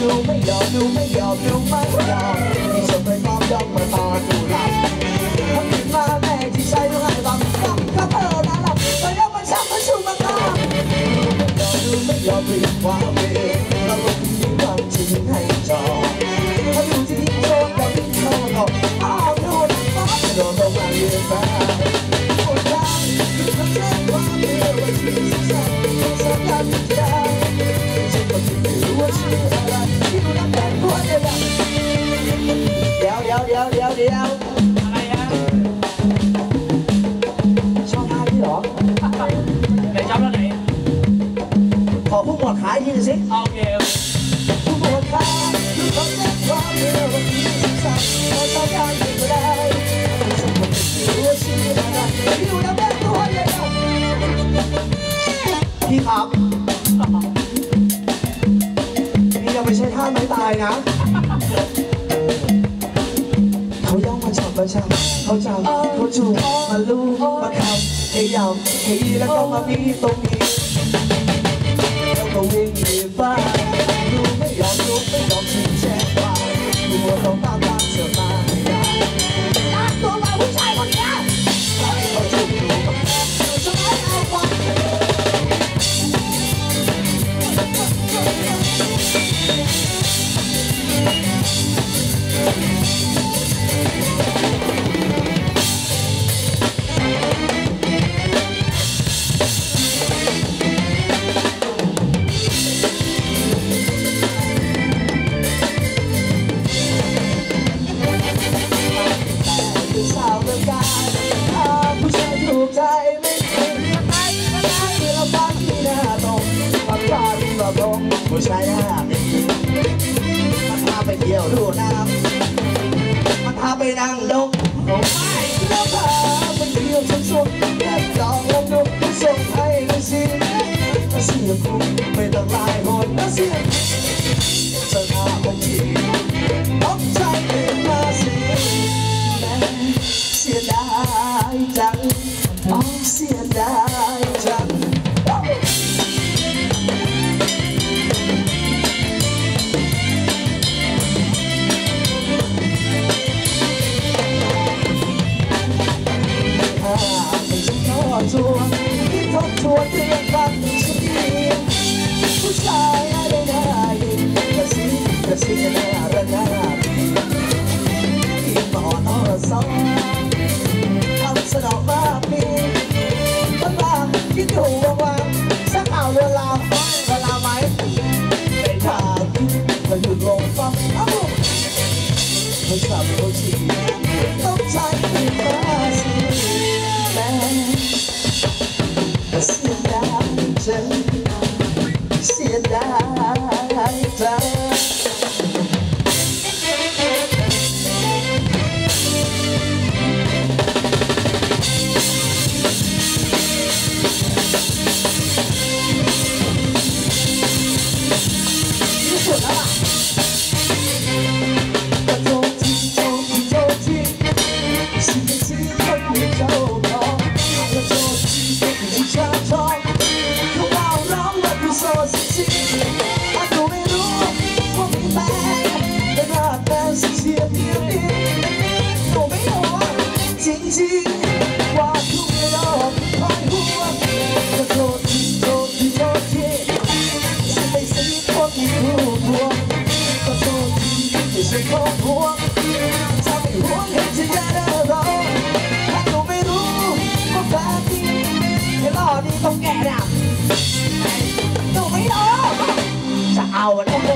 ดูไม่ยอมดูไม่ยอมดูไม่ยอมที่ฉัไปมองยอมมาตาอดูหลับทำผิดมาแม่ที่ใช้ต้องให้บังคับก็เธอนะหลับแต่ยังมาชักมาชูมาตาดูไม่ยอมดูไม่ยอมดูไม่ยอม พี่ครับ นี่ยังไม่ใช่ท่าไม้ตายนะ เขาย่องมาจับมาจับเขาจับเขาจูบมาลูบมาคำให้ยำให้แล้วก็มามีตรงนี้แล้วก็วิ่งหนีไปดูไม่ยอมดูไม่ยอมชี้แจงว่าตัวต้องตาม ผู้ชายหน้ามันพาไปเที่ยวดูน้ำมันพาไปนั่งดงดงไม้แล้วพาไปเที่ยวชมสวนแค่จองลงดูส่งให้ดูสิเสียกูไม่ต้องลายหนนะเสีย ช่ทอดชวนที่ทบทวนเรื่องความเป็นชีวิตผู้ชายอะไรได้กระซิบกระซิบน่าระนาบที่ต่อต่อสองทำสนองมากมีมันบางคิดถูกวางสักเอาเวลาไหมเวลาไหมในทางมันหยุดลงฟังเอ้าไม่ทำตัวชีต้อง เสี ไม่ใช่คนพวงจะไม่ห่วงเห็นจะแย่ได้หรอถ้าหนูไม่รู้ว่าแฟนที่ให้รอนี่ต้องแก่ดะหนูไม่รู้จะเอาอะไร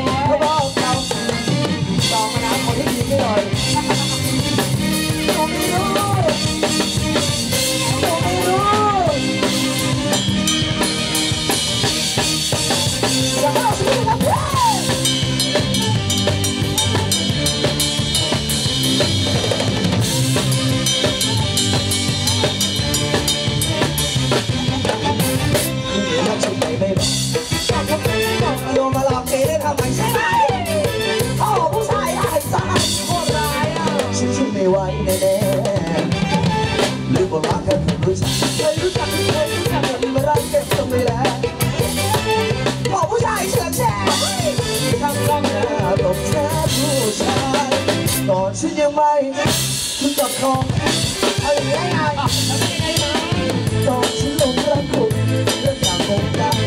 ถึงกับคองเอาอย่างไรไงตอนฉันหลงรักคุณเรื่องอย่างคงได้